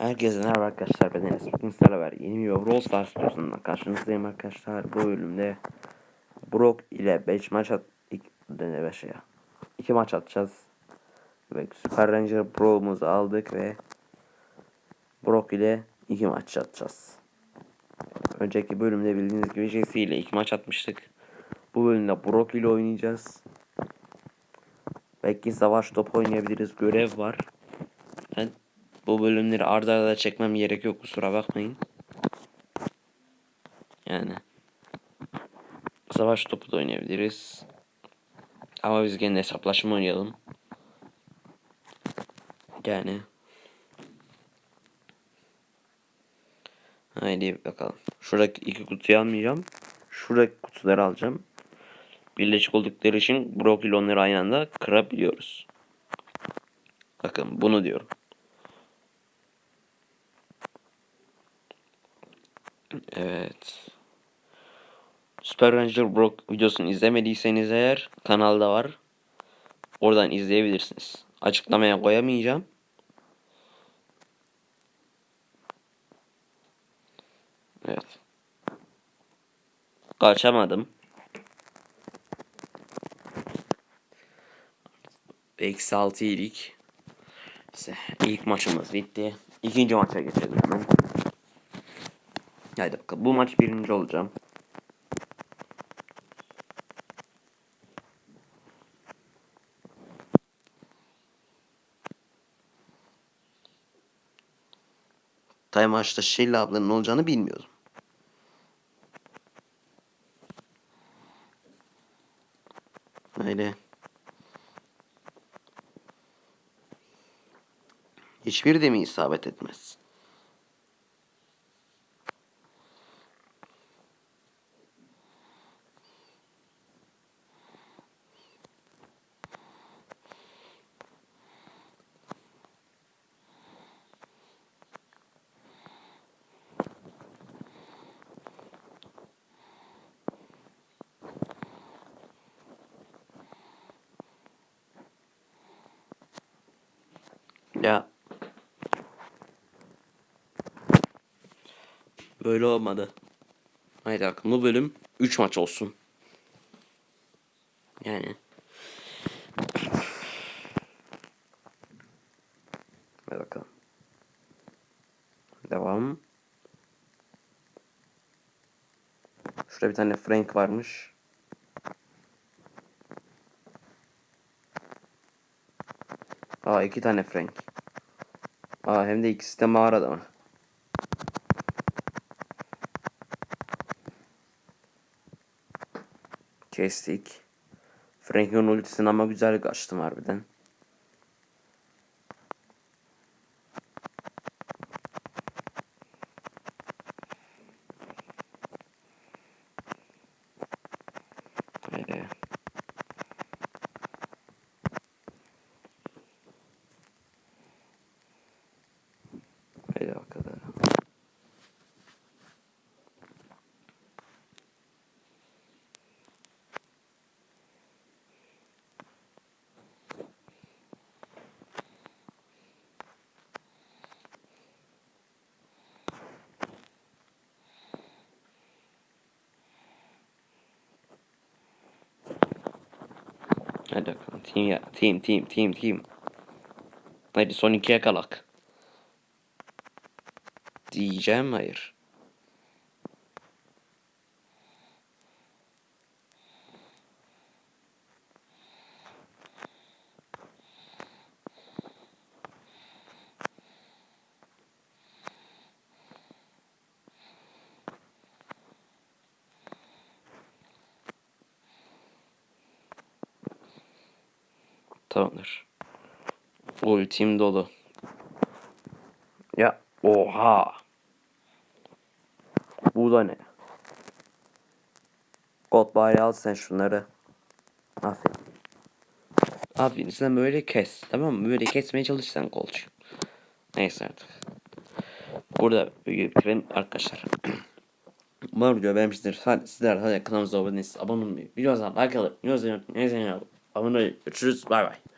Herkese merhaba arkadaşlar ben Enes. Bugün sizlerle beraber yeni bir Brawl Stars videosundan karşınızdayım arkadaşlar. Bu bölümde Brock ile 5 maç at ilk dene 5 ya. 2 maç atacağız. Ve Super Ranger Bro'umuzu aldık ve Brock ile 2 maç atacağız. Önceki bölümde bildiğiniz gibi Jesse ile 2 maç atmıştık. Bu bölümde Brock ile oynayacağız. Belki savaş top oynayabiliriz. Görev var. Ben bu bölümleri arda arda çekmem gerek yok kusura bakmayın. Yani savaş topu da oynayabiliriz. Ama biz gene hesaplaşma oynayalım. Yani Haydi bakalım. Şuradaki iki kutuyu almayacağım. Şuradaki kutuları alacağım. Birleşik oldukları için Brock ile onları aynı anda kırabiliyoruz. Bakın bunu diyorum. Evet. Super Ranger Brock videosunu izlemediyseniz eğer kanalda var. Oradan izleyebilirsiniz. Açıklamaya koyamayacağım. Evet. Kaçamadım. Eksi 6 iyilik. İşte ilk maçımız bitti. İkinci maça geçelim hemen. Haydi bakalım. Bu maç birinci olacağım. Tay maçta Sheila ablanın olacağını bilmiyordum. Öyle. Hiçbir de mi isabet etmez? Ya. Böyle olmadı. Haydi bakalım bu bölüm 3 maç olsun. Yani. Hadi bakalım. Devam. Şurada bir tane Frank varmış. Aa iki tane Frank. Aa hem de ikisi de mağarada mı? Kestik. Frank'in ultisini ama güzel kaçtım harbiden. Haydi. Haydi bakalım. Hadi bakalım. Team ya. Team team team team. Haydi son iki yakalak. Diyeceğim hayır. Tamamdır. Ultim dolu. Ya oha. Bu da ne? God bari al sen şunları. Aferin. Aferin sen böyle kes. Tamam mı? Böyle kesmeye çalışsan kolçu. Neyse artık. Burada bitirelim arkadaşlar. Umarım video beğenmişsinizdir. Sizler hadi kanalımıza abone değilsiniz. Abone olmayı. Videomuza like alıp. Videomuza abone olmayı. Görüşürüz. Bay bay.